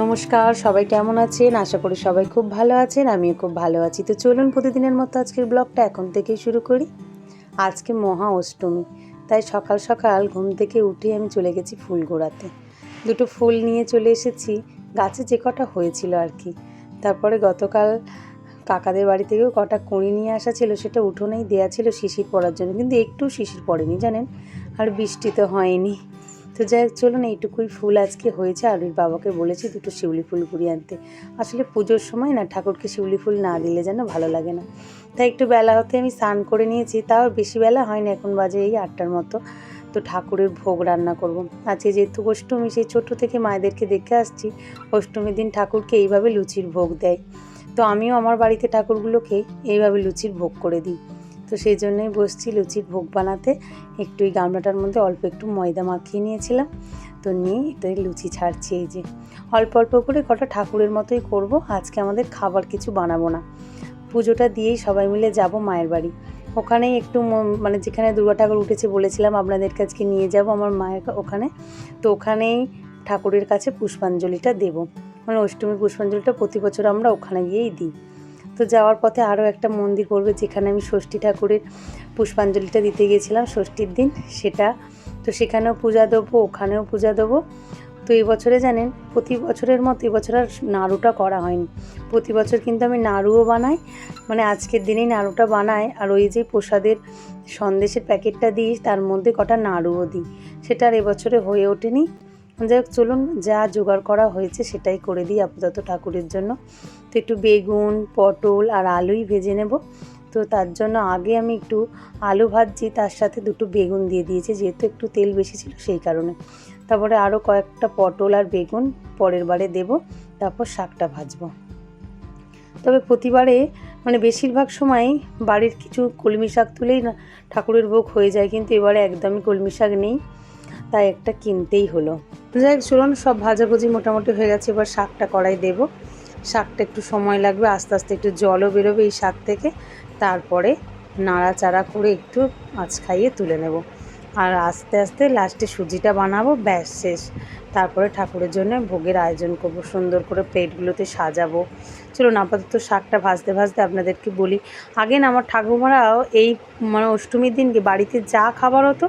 নমস্কার, সবাই কেমন আছেন? আশা করি সবাই খুব ভালো আছেন, আমিও খুব ভালো আছি। তো চলুন প্রতিদিনের মতো আজকের ব্লগটা এখন থেকেই শুরু করি। আজকে মহা অষ্টমী, তাই সকাল সকাল ঘুম থেকে উঠে আমি চলে গেছি ফুল গোড়াতে। দুটো ফুল নিয়ে চলে এসেছি, গাছে যে কটা হয়েছিল আর কি। তারপরে গতকাল কাকাদের বাড়ি থেকেও কটা কুঁড়ি নিয়ে আসা ছিল, সেটা উঠোনেই দেওয়া ছিল শিশির পড়ার জন্য, কিন্তু একটু শিশির পড়েনি, জানেন? আর বৃষ্টি তো হয়নি। তো যাই হোক, চলুন এইটুকুই ফুল আজকে হয়েছে আর ওর বাবাকে বলেছি দুটো শিউলি ফুল কুড়িয়ে আনতে। আসলে পুজোর সময় না ঠাকুরকে শিউলি ফুল না দিলে যেন ভালো লাগে না। তাই একটু বেলা হতে আমি স্নান করে নিয়েছি, তাও বেশি বেলা হয়নি, এখন বাজে এই আটটার মতো। তো ঠাকুরের ভোগ রান্না করব। আজকে যেহেতু অষ্টমী, সেই ছোটো থেকে মায়েদেরকে দেখে আসছি, অষ্টমীর দিন ঠাকুরকে এইভাবে লুচির ভোগ দেয়। তো আমিও আমার বাড়িতে ঠাকুরগুলোকে এইভাবে লুচির ভোগ করে দিই। তো সেই জন্যই বসছি লুচির ভোগ বানাতে। একটু এই গামলাটার মধ্যে অল্প একটু ময়দা মাখিয়ে নিয়েছিলাম। তো নিয়ে এটা লুচি ছাড়ছি এই যে। অল্প অল্প করে কটা ঠাকুরের মতোই করব, আজকে আমাদের খাবার কিছু বানাবো না। পুজোটা দিয়েই সবাই মিলে যাব মায়ের বাড়ি। ওখানেই একটু মানে যেখানে দুর্গা ঠাকুর উঠেছে বলেছিলাম আপনাদের কাছকে নিয়ে যাব আমার মায়ের ওখানে। তো ওখানেই ঠাকুরের কাছে পুষ্পাঞ্জলিটা দেব। মানে অষ্টমীর পুষ্পাঞ্জলিটা প্রতি বছর আমরা ওখানে গিয়েই দিই। তো যাওয়ার পথে আরও একটা মন্দির পড়বে যেখানে আমি ষষ্ঠী ঠাকুরের পুষ্পাঞ্জলিটা দিতে গিয়েছিলাম, ষষ্ঠীর দিন সেটা। তো সেখানেও পূজা দেবো, ওখানেও পূজা দেবো। তো এই বছরে জানেন, প্রতি বছরের মতো এবছর আর নাড়ুটা করা হয়নি। প্রতি বছর কিন্তু আমি নাড়ুও বানাই মানে আজকের দিনেই নাড়ুটা বানাই, আর ওই যে প্রসাদের সন্দেশের প্যাকেটটা দিই, তার মধ্যে কটা নাড়ুও দিই। সেটা আর এবছরে হয়ে ওঠেনি। যাই হোক, চলুন যা জোগাড় করা হয়েছে সেটাই করে দিই আপাতত ঠাকুরের জন্য। তো একটু বেগুন, পটল আর আলুই ভেজে নেব। তো তার জন্য আগে আমি একটু আলু ভাজছি, তার সাথে দুটো বেগুন দিয়ে দিয়েছি, যেহেতু একটু তেল বেশি ছিল সেই কারণে। তারপরে আরও কয়েকটা পটল আর বেগুন পরের বারে দেব, তারপর শাকটা ভাজবো। তবে প্রতিবারে মানে বেশিরভাগ সময়ই বাড়ির কিছু কলমি শাক তুলেই না ঠাকুরের ভোগ হয়ে যায়, কিন্তু এবারে একদমই কলমি শাক নেই, তাই একটা কিনতেই হলো। যাই চলুন, সব ভাজাভুজি মোটামুটি হয়ে গেছে। এবার শাকটা কড়াই দেব। শাকটা একটু সময় লাগবে, আস্তে আস্তে একটু জলও বেরোবে এই শাক থেকে। তারপরে নাড়াচাড়া করে একটু মাছ খাইয়ে তুলে নেব। আর আস্তে আস্তে লাস্টে সুজিটা বানাবো, ব্যাস শেষ। তারপরে ঠাকুরের জন্য ভোগের আয়োজন করব, সুন্দর করে প্লেটগুলোতে সাজাবো। চলুন, আপাতত শাকটা ভাজতে ভাজতে আপনাদেরকে বলি, আগে না আমার ঠাকুমারাও এই মানে অষ্টমীর দিনকে বাড়িতে যা খাবার হতো,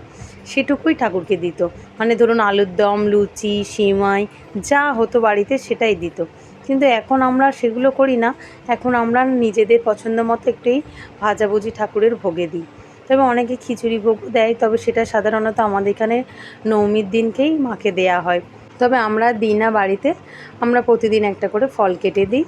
সেটুকুই ঠাকুরকে দিত। মানে ধরুন আলুর দম, লুচি, সিমাই, যা হতো বাড়িতে সেটাই দিত। কিন্তু এখন আমরা সেগুলো করি না, এখন আমরা নিজেদের পছন্দ মতো একটুই ভাজাভুজি ঠাকুরের ভোগে দিই। তবে অনেকে খিচুড়ি ভোগ দেয়, তবে সেটা সাধারণত আমাদের এখানে নৌমির দিনকেই মাকে দেয়া হয়। তবে আমরা দিই না বাড়িতে আমরা প্রতিদিন একটা করে ফল কেটে দিই,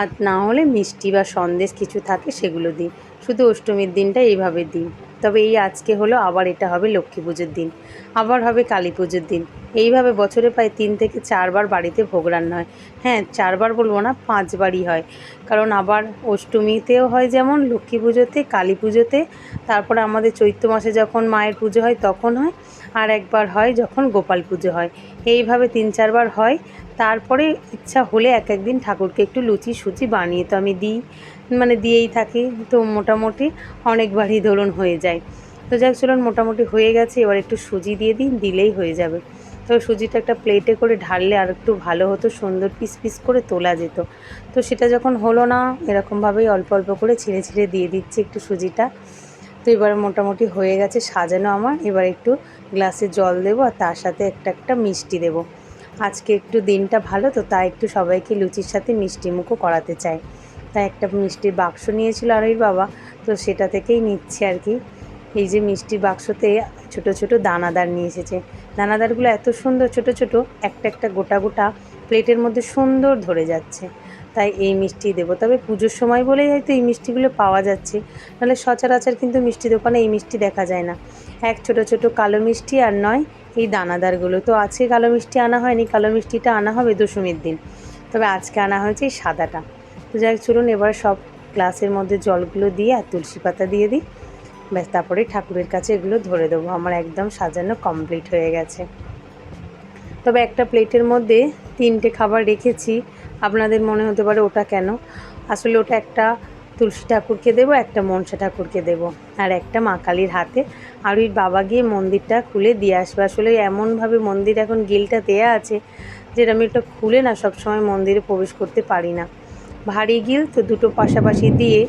আর না হলে মিষ্টি বা সন্দেশ কিছু থাকে সেগুলো দিই। শুধু অষ্টমীর দিনটা এইভাবে দিই। তবে এই আজকে হলো, আবার এটা হবে লক্ষ্মী পুজোর দিন, আবার হবে কালী পুজোর দিন। এইভাবে বছরে প্রায় তিন থেকে চারবার বাড়িতে ভোগ রান্না হয়। হ্যাঁ চারবার বলব না, পাঁচবারই হয়। কারণ আবার অষ্টমীতেও হয় যেমন, লক্ষ্মী পুজোতে, কালী পুজোতে, তারপরে আমাদের চৈত্র মাসে যখন মায়ের পুজো হয় তখন হয়, আর একবার হয় যখন গোপাল পুজো হয়। এইভাবে তিন চারবার হয়। তারপরে ইচ্ছা হলে এক একদিন ঠাকুরকে একটু লুচি সুচি বানিয়ে তো আমি দিই মানে দিয়েই থাকি। তো মোটামুটি অনেকবারই ধরুন হয়ে যায়। তো যাক চলুন, মোটামুটি হয়ে গেছে। এবার একটু সুজি দিয়ে দিন দিলেই হয়ে যাবে। তো সুজিটা একটা প্লেটে করে ঢাললে আর একটু ভালো হতো, সুন্দর পিস পিস করে তোলা যেত। তো সেটা যখন হলো না, এরকমভাবেই অল্প অল্প করে ছিঁড়ে ছিঁড়ে দিয়ে দিচ্ছি একটু সুজিটা। তো এবার মোটামুটি হয়ে গেছে সাজানো আমার। এবার একটু গ্লাসে জল দেবো আর তার সাথে একটা একটা মিষ্টি দেবো। আজকে একটু দিনটা ভালো, তো তাই একটু সবাইকে লুচির সাথে মিষ্টি মুখও করাতে চাই। তাই একটা মিষ্টির বাক্স নিয়েছিল আর ওই বাবা, তো সেটা থেকেই নিচ্ছে আর কি। এই যে মিষ্টির বাক্সতে ছোট ছোট দানাদার নিয়ে এসেছে। দানাদারগুলো এত সুন্দর ছোট ছোট, একটা একটা গোটা গোটা প্লেটের মধ্যে সুন্দর ধরে যাচ্ছে। তাই এই মিষ্টি দেবো। তবে পুজোর সময় বলেই হয়তো এই মিষ্টিগুলো পাওয়া যাচ্ছে। নাহলে সচরাচর কিন্তু মিষ্টি দোকানে এই মিষ্টি দেখা যায় না। এক ছোট ছোট কালো মিষ্টি আর নয় এই দানাদারগুলো। তো আজকে কালো মিষ্টি আনা হয়নি, কালো মিষ্টিটা আনা হবে দশমীর দিন। তবে আজকে আনা হয়েছে এই সাদাটা। তো যাই চলুন এবার সব গ্লাসের মধ্যে জলগুলো দিয়ে আর তুলসী পাতা দিয়ে দিই। ব্যাস, তারপরে ঠাকুরের কাছে এগুলো ধরে দেবো। আমার একদম সাজানো কমপ্লিট হয়ে গেছে। তবে একটা প্লেটের মধ্যে তিনটে খাবার রেখেছি। আপনাদের মনে হতে পারে ওটা কেন? আসলে ওটা একটা তুলসী ঠাকুরকে দেবো, একটা মনসা ঠাকুরকে দেবো আর একটা মা কালীর হাতে। আর ওই বাবা গিয়ে মন্দিরটা খুলে দিয়ে আসবে। আসলে এমনভাবে মন্দির এখন গিলটা দেয়া আছে যেটা আমি এটা খুলে না সবসময় মন্দিরে প্রবেশ করতে পারি না। ভারী গিল তো দুটো পাশাপাশি দিয়ে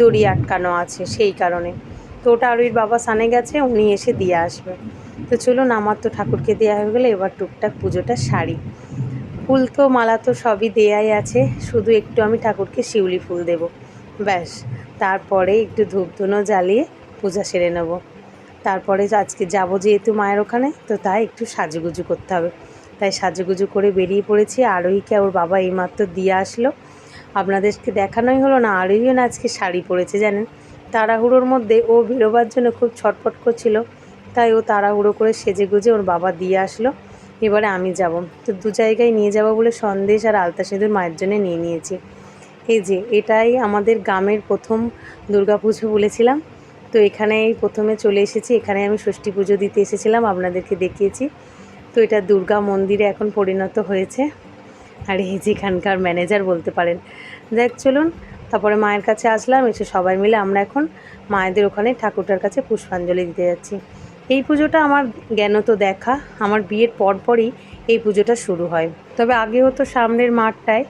দড়ি আটকানো আছে সেই কারণে। তো ওটা আরুইর বাবা সানে গেছে, উনি এসে দিয়ে আসবে। তো চলুন, আমার তো ঠাকুরকে দেওয়া হয়ে গেলে, এবার টুকটাক পুজোটা সারি। ফুল তো, মালা তো সবই দেয়াই আছে, শুধু একটু আমি ঠাকুরকে শিউলি ফুল দেব। ব্যাস, তারপরে একটু ধূপ ধূপধুনো জ্বালিয়ে পূজা সেরে নেব। তারপরে আজকে যাব যেহেতু মায়ের ওখানে, তো তাই একটু সাজুগুজু করতে হবে। তাই সাজুগুজু করে বেরিয়ে পড়েছি। আরোহীকে ওর বাবা এইমাত্র দিয়ে আসলো। আপনাদেরকে দেখানোই হলো না, আরোহীও না আজকে শাড়ি পরেছে, জানেন? তাড়াহুড়োর মধ্যে ও বেরোবার জন্য খুব ছটফট করছিল। তাই ও তাড়াহুড়ো করে সেজে গুজে ওর বাবা দিয়ে আসলো। এবারে আমি যাব। তো দু জায়গায় নিয়ে যাব বলে সন্দেশ আর আলতা সিঁদুর মায়ের জন্য নিয়ে নিয়েছি। এই যে, এটাই আমাদের গ্রামের প্রথম দুর্গাপুজো বলেছিলাম। তো এখানেই প্রথমে চলে এসেছি। এখানে আমি ষষ্ঠী পুজো দিতে এসেছিলাম, আপনাদেরকে দেখিয়েছি। তো এটা দুর্গা মন্দিরে এখন পরিণত হয়েছে। আর এই যে এখানকার ম্যানেজার বলতে পারেন। দেখ চলুন, তারপরে মায়ের কাছে আসলাম, এসে সবাই মিলে আমরা এখন মায়েদের ওখানে ঠাকুরটার কাছে পুষ্পাঞ্জলি দিতে যাচ্ছি। এই পুজোটা আমার জ্ঞান তো দেখা, আমার বিয়ের পরপরই এই পুজোটা শুরু হয়। তবে আগে হতো সামনের মাঠটায়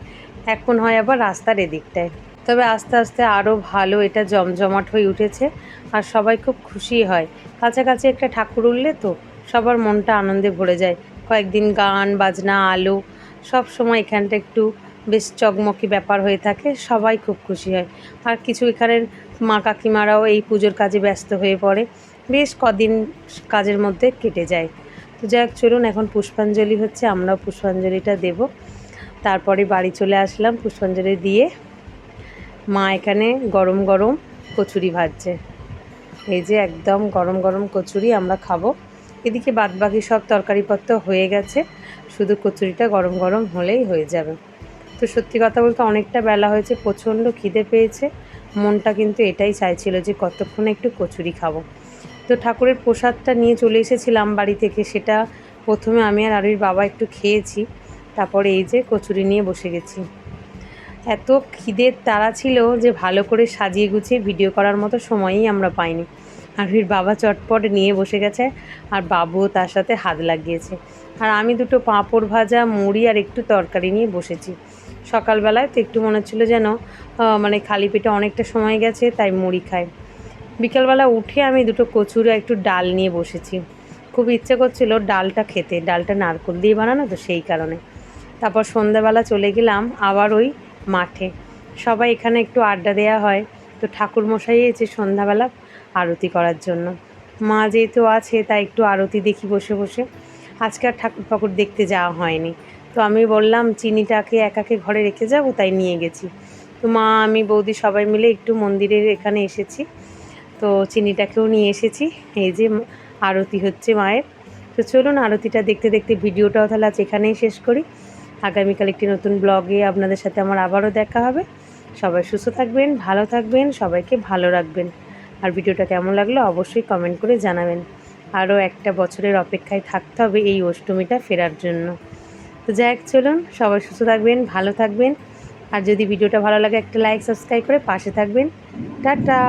এখন হয় আবার রাস্তার এদিকটায়। তবে আস্তে আস্তে আরও ভালো এটা জমজমাট হয়ে উঠেছে আর সবাই খুব খুশি হয়। কাছাকাছি একটা ঠাকুর উঠলে তো সবার মনটা আনন্দে ভরে যায়। কয়েকদিন গান, বাজনা, আলো, সব সময় এখানটা একটু বেশ চকমকি ব্যাপার হয়ে থাকে, সবাই খুব খুশি হয়। আর কিছু এখানের মা কাকিমারাও এই পুজোর কাজে ব্যস্ত হয়ে পড়ে। বেশ কদিন কাজের মধ্যে কেটে যায়। তো যাই হোক, চলুন এখন পুষ্পাঞ্জলি হচ্ছে, আমরাও পুষ্পাঞ্জলিটা দেব। তারপরে বাড়ি চলে আসলাম পুষ্পাঞ্জলি দিয়ে। মা এখানে গরম গরম কচুরি ভাজছে। এই যে একদম গরম গরম কচুরি আমরা খাব। এদিকে বাদবাকি সব তরকারিপত্র হয়ে গেছে। শুধু কচুরিটা গরম গরম হলেই হয়ে যাবে। তো সত্যি কথা বলতে অনেকটা বেলা হয়েছে, প্রচণ্ড খিদে পেয়েছে। মনটা কিন্তু এটাই চাইছিল যে কতক্ষণে একটু কচুরি খাব। তো ঠাকুরের প্রসাদটা নিয়ে চলে এসেছিলাম বাড়ি থেকে। সেটা প্রথমে আমি আর আরুর বাবা একটু খেয়েছি। তারপরে এই যে কচুরি নিয়ে বসে গেছি। এত খিদের তাড়া ছিল যে ভালো করে সাজিয়ে গুছিয়ে ভিডিও করার মতো সময়ই আমরা পাইনি। আরুর বাবা চটপট নিয়ে বসে গেছে আর বাবুও তার সাথে হাত লাগিয়েছে। আর আমি দুটো পাঁপড় ভাজা, মুড়ি আর একটু তরকারি নিয়ে বসেছি। সকালবেলায় তো একটু মনে হচ্ছিল যেন মানে খালি পেটে অনেকটা সময় গেছে, তাই মুড়ি খাই। বিকালবেলা উঠে আমি দুটো কচুরি আর একটু ডাল নিয়ে বসেছি। খুব ইচ্ছে করছিল ডালটা খেতে, ডালটা নারকোল দিয়ে বানানো তো সেই কারণে। তারপর সন্ধ্যাবেলা চলে গেলাম আবার ওই মাঠে। সবাই এখানে একটু আড্ডা দেওয়া হয়। তো ঠাকুর মশাই এসে সন্ধ্যাবেলা আরতি করার জন্য। মা যেহেতু আছে, তাই একটু আরতি দেখি বসে বসে। আজকে আর ঠাকুর ফাকুর দেখতে যাওয়া হয়নি। তো আমি বললাম, চিনিটাকে একাকে ঘরে রেখে যাব? তাই নিয়ে গেছি। তো মা, আমি বৌদি সবাই মিলে একটু মন্দিরের এখানে এসেছি। তো চিনিটাকেও নিয়ে এসেছি। এই যে আরতি হচ্ছে মায়ের। তো চলুন আরতিটা দেখতে দেখতে ভিডিওটাও তাহলে আজ এখানেই শেষ করি। আগামীকাল একটি নতুন ব্লগে আপনাদের সাথে আমার আবারও দেখা হবে। সবাই সুস্থ থাকবেন, ভালো থাকবেন, সবাইকে ভালো রাখবেন। আর ভিডিওটা কেমন লাগল অবশ্যই কমেন্ট করে জানাবেন। আরও একটা বছরের অপেক্ষায় থাকতে হবে এই অষ্টমীটা ফেরার জন্য। তো যাই চলুন, সবাই সুস্থ থাকবেন, ভালো থাকবেন। আর যদি ভিডিওটা ভালো লাগে, একটা লাইক সাবস্ক্রাইব করে পাশে থাকবেন। টাটা!